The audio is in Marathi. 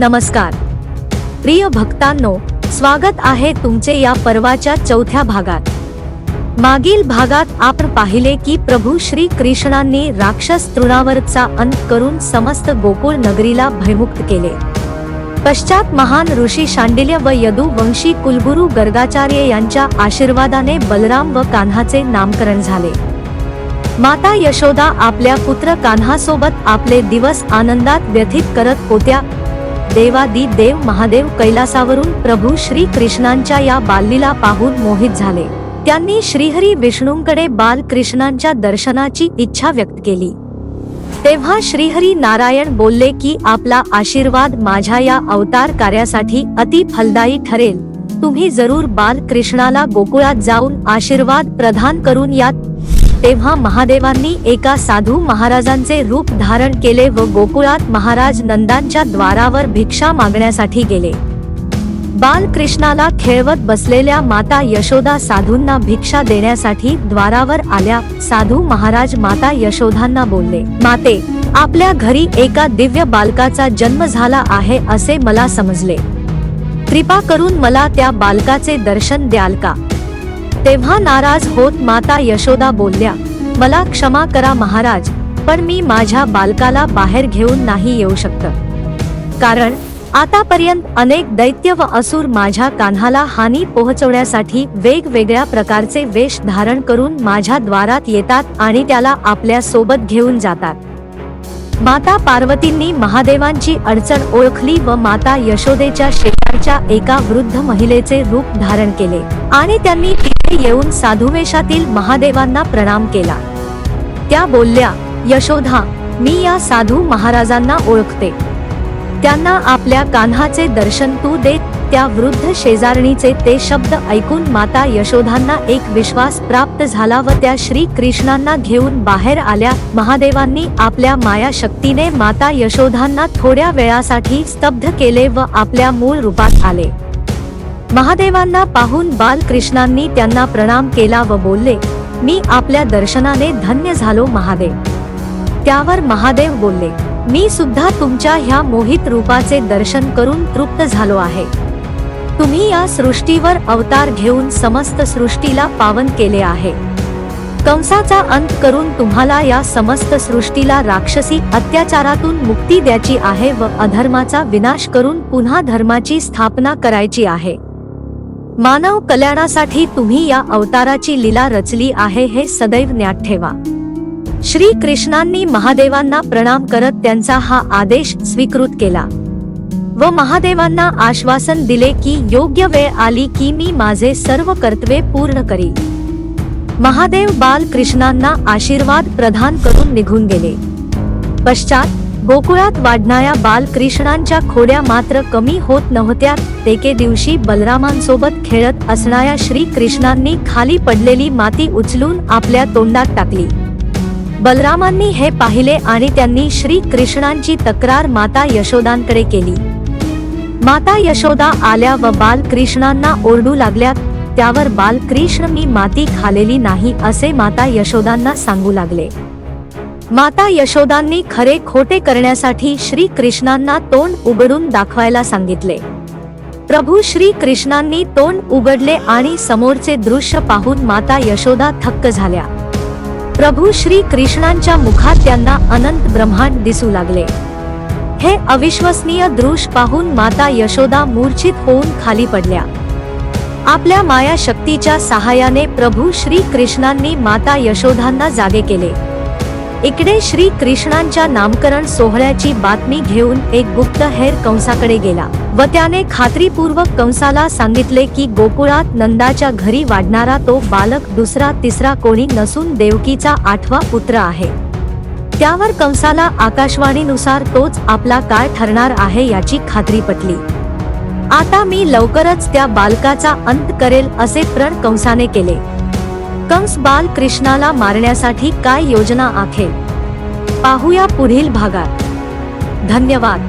नमस्कार. प्रिय भक्तांनो स्वागत आहे तुमचे या पर्वाच्या चौथ्या भागात. मागील भागात आपण पाहिले की प्रभू श्री कृष्णांनी राक्षस तृणावरचा अंत करून समस्त गोकुळ नगरीला भयमुक्त केले. पश्चात महान ऋषी शांडिल्य व यदू वंशी कुलगुरू गर्गाचार्य यांच्या आशीर्वादाने बलराम व कान्हाचे नामकरण झाले. माता यशोदा आपल्या पुत्र कान्हासोबत आपले दिवस आनंदात व्यथित करत होत्या देवादी देव महादेव कैलासावरून प्रभू श्री कृष्णांच्या या बाललीला पाहून मोहित झाले. त्यांनी श्रीहरी विष्णूंकडे बालकृष्णांच्या दर्शनाची इच्छा व्यक्त केली. तेव्हा श्रीहरी नारायण बोलले की आपला आशीर्वाद माझ्या या अवतार कार्यासाठी अति फलदायी ठरेल. तुम्ही जरूर बालकृष्णाला गोकुळात जाऊन आशीर्वाद प्रदान करून यात तेव्हा महादेवांनी एका साधू महाराजांचे रूप धारण केले व गोकुळात महाराज नंदांच्या द्वारावर भिक्षा मागण्यासाठी गेले. बालकृष्णाला खेळवत बसलेल्या माता यशोदा साधूंना भिक्षा देण्यासाठी द्वारावर आल्या. साधू महाराज माता यशोधांना बोलले माते आपल्या घरी एका दिव्य बालकाचा जन्म झाला आहे असे मला समजले. कृपा करून मला त्या बालकाचे दर्शन द्याल का? तेव्हा नाराज होत माता यशोदा बोलल्या मला क्षमा करा महाराज पण मी माझ्या बालकाला बाहेर घेऊन नाही येऊ शकत. कारण आतापर्यंत अनेक दैत्य व असुर माझ्या कान्हाला हानी पोहोचवण्यासाठी वेगवेगळ्या प्रकारचे वेश धारण करून माझ्या द्वारात येतात आणि त्याला आपल्यासोबत घेऊन जातात. माता पार्वतींनी महादेवांची अडचण ओळखली व माता यशोदेच्या शेजारच्या एका वृद्ध महिलेचे रूप धारण केले आणि त्यांनी तिथे येऊन साधुवेशातील महादेवांना प्रणाम केला. त्या बोलल्या यशोधा मी या साधू महाराजांना ओळखते. त्यांना आपल्या कान्हाचे दर्शन तू दे त्या वृद्ध शेजारणीचे ते शब्द ऐकून माता यशोधांना एक विश्वास प्राप्त झाला व त्या श्री कृष्णांना घेऊन बाहेर आल्या. महादेवांनी आपल्या माया शक्तीने माता यशोधांना थोड्या वेळासाठी स्तब्ध केले व आपल्या मूळ रूपात आले. महादेवांना पाहून बालकृष्णांनी त्यांना प्रणाम केला व बोलले मी आपल्या दर्शनाने धन्य झालो महादेव. त्यावर महादेव बोलले मी सुद्धा तुमच्या ह्या मोहित रूपाचे दर्शन करून तृप्त झालो आहे. तुम्ही या सृष्टीवर अवतार घेऊन समस्त सृष्टीला पावन केले आहे. कंसाचा अंत करून तुम्हाला या समस्त सृष्टीला राक्षसी अत्याचारातून मुक्ती द्यायची आहे व अधर्माचा विनाश करून पुन्हा धर्माची स्थापना करायची आहे. मानव कल्याणासाठी तुम्ही या अवताराची लीला रचली आहे हे सदैव ज्ञात ठेवा. श्री कृष्णांनी महादेवांना प्रणाम करत त्यांचा हा आदेश स्वीकृत केला. व महादेवांना आश्वासन दिले की योग्य वेळ आली की मी माझे सर्व कर्तव्य पूर्ण करी महादेव बालकृष्णांना आशीर्वाद प्रदान करून निघून गेले. पश्चात गोकुळात वाढणाऱ्या बालकृष्णांच्या खोड्या मात्र कमी होत नव्हत्या. एके दिवशी बलरामांसोबत खेळत असणाऱ्या श्री कृष्णांनी खाली पडलेली माती उचलून आपल्या तोंडात टाकली. बलरामांनी हे पाहिले आणि त्यांनी श्री कृष्णांची तक्रार माता यशोदांकडे केली. माता यशोदा आल्या व बालकृष्णांना ओरडू लागल्या. त्यावर बालकृष्ण मी माती खालेली नाही असे माता यशोदांना सांगू लागले. माता यशोदांनी खरे खोटे करण्यासाठी श्री कृष्णांना तोंड उघडून दाखवायला सांगितले. प्रभू श्री कृष्णांनी तोंड उघडले आणि समोरचे दृश्य पाहून माता यशोदा थक्क झाल्या. प्रभू श्री कृष्णांच्या मुखात त्यांना अनंत ब्रह्मांड दिसू लागले. हे अविश्वसनीय दृश्य पाहून माता यशोदा मूर्छित होऊन खाली पडल्या. आपल्या माया शक्तीच्या सहाय्याने प्रभू श्री कृष्णांनी माता यशोधांना जागे केले. इकडे श्री कृष्णांच्या नामकरण सोहळ्याची बातमी घेऊन एक गुप्त हेर कंसाकडे गेला व त्याने खात्रीपूर्वक कंसाला सांगितले की गोकुळात नंदाच्या घरी वाढणारा तो बालक दुसरा तिसरा कोणी नसून देवकीचा आठवा पुत्र आहे. त्यावर कंसाला आकाशवाणीनुसार तोच आपला काळ ठरणार आहे याची खात्री पटली. आता मी लवकरच त्या बालकाचा अंत करेल असे प्रण कंसाने केले. कंस बाल कृष्णाला मारण्यासाठी काय योजना आखेल? पाहूया पुढील भागात. धन्यवाद.